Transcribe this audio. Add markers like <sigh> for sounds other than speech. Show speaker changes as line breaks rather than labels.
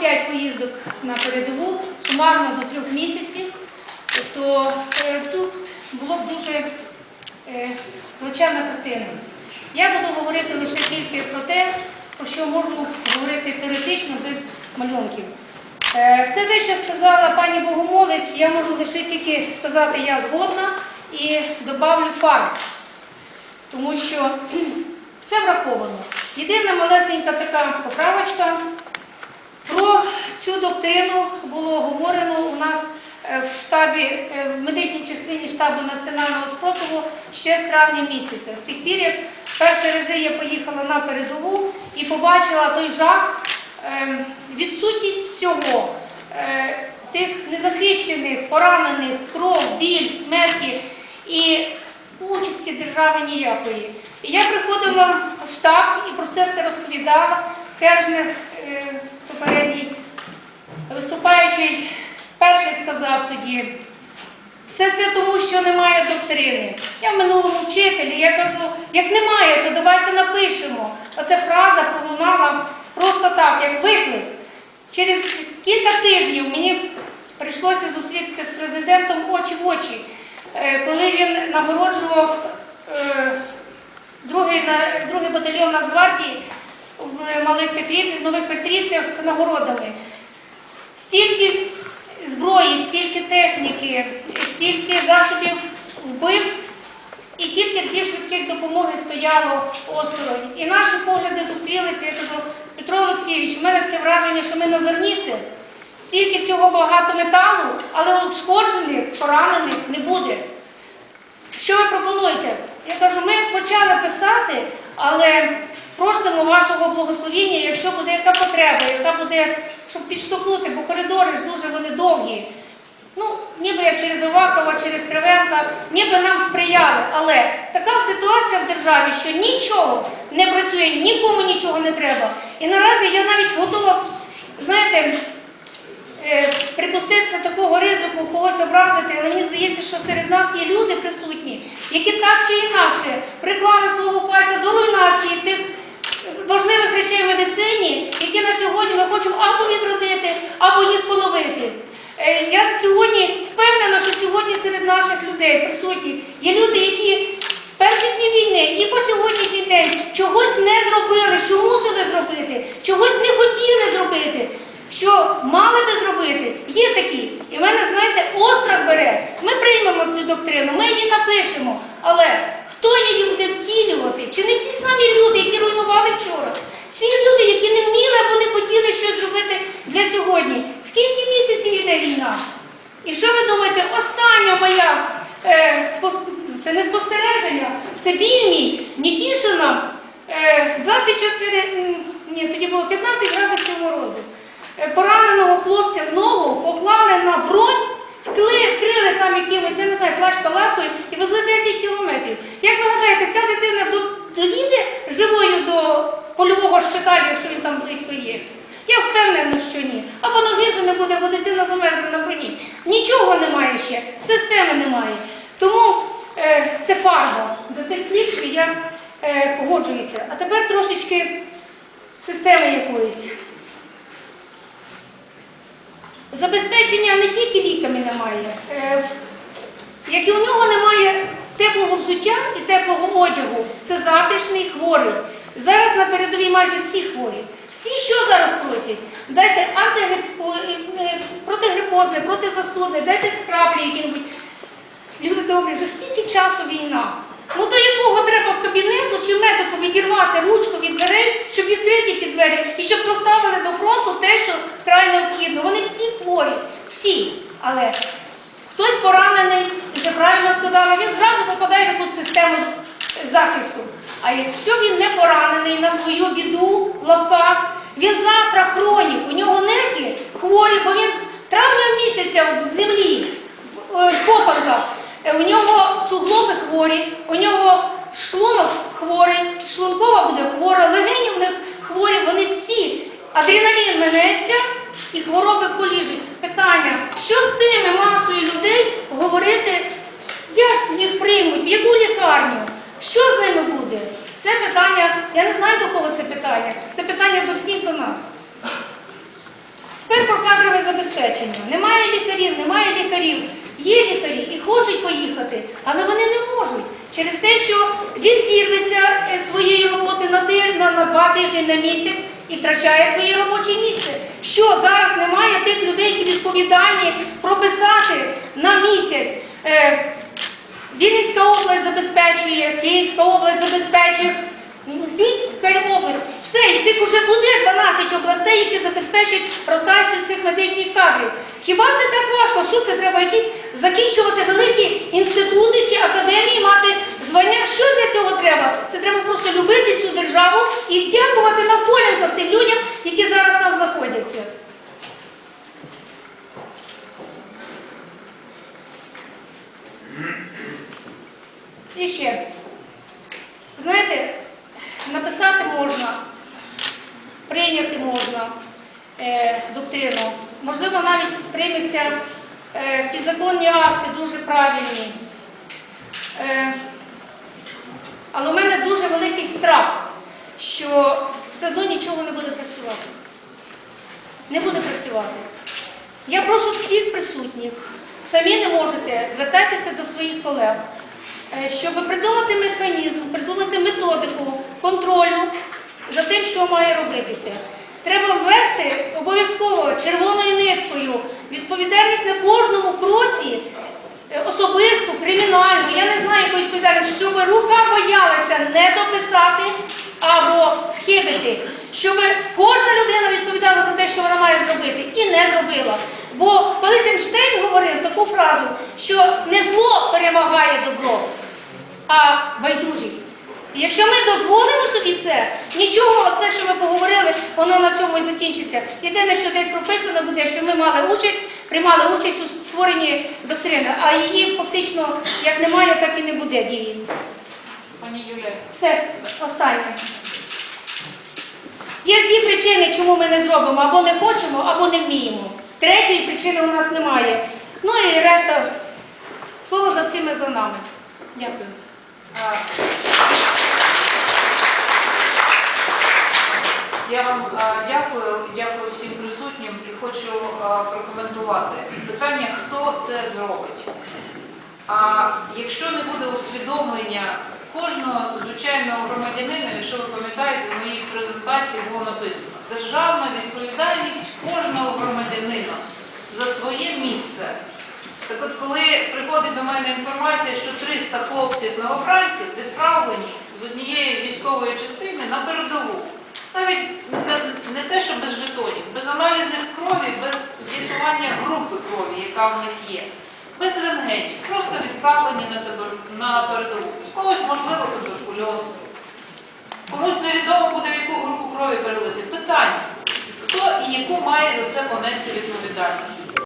5 поїздок на передову, сумарно до трьох місяців, то е, тут було б дуже плачевна картина. Я буду говорити лише тільки про те, про що можу говорити теоретично без малюнків. Е, Все те, що сказала пані Богомолець, я можу лише тільки сказати я згодна і добавлю факт, тому що <clears throat> все враховано. Єдина малесенька така поправочка. Про цю доктрину було говорено у нас е, в штабі, е, в медичній частині штабу національного спротиву ще з травня місяця. З тих пір, як перші рази я поїхала на передову і побачила той жах, е, відсутність всього. е, Тих незахищених, поранених, кров, біль, смерті і участі держави ніякої. І я приходила в штаб і про це все розповідала. Кершнер, попередній виступаючий, перший сказав тоді. Все це тому, що немає доктрини. Я в минулому вчителі, я кажу, як немає, то давайте напишемо. Оця фраза пролунала просто так, як виклик. Через кілька тижнів мені прийшлося зустрітися з президентом очі в очі, е, коли він нагороджував е, другий батальйон Нацгвардії в Малих Петрів, в Нових Петрівцях нагородами. Стільки зброї, стільки техніки, стільки засобів вбивств, і тільки дві швидких допомоги стояло осторонь. І наші погляди зустрілися. Я кажу, Петро Олексійович, у мене таке враження, що ми на зерниці. Стільки всього багато металу, але ушкоджених, поранених не буде. Що ви пропонуєте? Я кажу, ми почали писати, але просимо вашого благословіння, якщо буде яка потреба, яка буде, щоб підштовхнути, бо коридори ж дуже вони довгі. Ну, ніби як через Овакова, через Кривенка, ніби нам сприяли. Але така ситуація в державі, що нічого не працює, нікому нічого не треба. І наразі я навіть готова, знаєте, е, припуститися такого ризику, когось образити, але мені здається, що серед нас є люди присутні, які так чи інакше приклали свого пальця до руйнації тих важливих речей в медицині, які на сьогодні ми хочемо або відродити, або їх поновити. Е, Я сьогодні впевнена, що сьогодні серед наших людей присутні є люди, які з перших днів війни і по сьогоднішній день чогось не зробили, що мусили зробити, чогось не хотіли зробити, що мали би зробити. Є такі. І в мене, знаєте, острах бере. Ми приймемо цю доктрину, ми її напишемо. Але хто її буде втілювати? Чи не ті самі люди, які руйнували вчора? Ці люди, які не вміли або не хотіли щось зробити для сьогодні. Скільки місяців йде війна? І що ви думаєте, остання моя е, спос- це не спостереження, це біль мій, Нітішина, е, 24, ні, тоді було 15 градусів морозу. Е, пораненого хлопця в ногу поклали на бронь, вкли, вкрили там якимось, я не знаю, плащ палаткою і везли 10 кілометрів. Як ви гадаєте, ця дитина до- доїде живою до польового шпиталю, якщо він там близько є? Я впевнена, що ні. Або ноги вже не буде, бо дитина замерзне на броні. Нічого немає ще, системи немає. Тому е, це фарба до тих слів, що я е, погоджуюся. А тепер трошечки системи якоїсь. Забезпечення не тільки ліками немає, е, як і у нього немає теплого взуття і теплого одягу, це затишний хворий. Зараз на передовій майже всі хворі. Всі що зараз просять? Дайте антигрипо, е, протигрипозне, протизастудне, дайте краплі які-небудь. Люди добрі, вже стільки часу війна. Ну до якого треба кабінету чи медику відірвати ручку від дверей, щоб відкрити ті двері і щоб доставили до фронту те, що вкрай необхідно. Вони всі хворі, всі. Але хтось поранений, вже правильно сказала, він зразу попадає в якусь систему захисту. А якщо він не поранений на свою біду в лапках, він завтра хронік, у нього нирки хворі, бо він з травня місяця в землі, в е, в копанках. Е, У нього суглоби хворі, у нього шлунок хворий, шлункова буде хвора, легені в них хворі, вони всі. Адреналін минеться і хвороби полізуть. Питання, що з тими масою людей говорити, як їх приймуть, в яку лікарню, що з ними буде? Це питання, я не знаю до кого це питання, це питання до всіх до нас. Тепер про кадрове забезпечення. Немає лікарів, немає лікарів. Є лікарі і хочуть поїхати, але вони не можуть. Через те, що він зірветься е, своєї роботи на, два тижні на місяць і втрачає своє робоче місце. Що зараз немає тих людей, які відповідальні прописати на місяць. Е, Вінницька область забезпечує, Київська область забезпечує, Вінницька область. Все, і цих вже буде 12 областей, які забезпечують ротацію цих медичних кадрів. Хіба це так важко? Що це треба? Якісь закінчувати великі інститути чи академії, мати звання? Що для цього треба? Це треба просто любити цю державу і дякувати на колінках тим людям, які зараз там знаходяться. І ще, знаєте, написати можна, прийняти можна е, доктрину. Можливо, навіть прийметься е, підзаконні акти дуже правильні. Е, але у мене дуже великий страх, що все одно нічого не буде працювати. Не буде працювати. Я прошу всіх присутніх, самі не можете, звертайтеся до своїх колег, щоб придумати механізм, придумати методику контролю за тим, що має робитися. Треба ввести обов'язково червоною ниткою відповідальність на кожному кроці, е, особисту, кримінальну, я не знаю, якої відповідальності, щоб рука боялася не дописати або схибити, щоб кожна людина відповідала за те, що вона має зробити, і не зробила. Бо колись Ейнштейн говорив таку фразу, що не зло перемагає добро, а байдужість. І якщо ми дозволимо собі це, нічого, це, що ми поговорили, воно на цьому і закінчиться. Єдине, що десь прописано буде, що ми мали участь, приймали участь у створенні доктрини, а її фактично як немає, так і не буде дії.
Пані Юлія,
Все, останнє. Є дві причини, чому ми не зробимо, або не хочемо, або не вміємо. Третьої причини у нас немає. Ну і решта, слово за всіми за нами. Дякую.
Я вам а, дякую, дякую всім присутнім і хочу а, прокоментувати. Питання, хто це зробить. А якщо не буде усвідомлення кожного звичайного громадянина, якщо ви пам'ятаєте, в моїй презентації було написано державна відповідальність кожного громадянина за своє місце. Так от, коли приходить до мене інформація, що 300 хлопців новобранців відправлені з однієї військової частини на передову, навіть не, те, що без жетонів, без аналізів крові, без з'ясування групи крові, яка в них є, без рентгенів, просто відправлені на, передову. Когось можливо туберкульоз, комусь невідомо буде в яку групу крові перелити. Питання, хто і яку має за це понести відповідальність.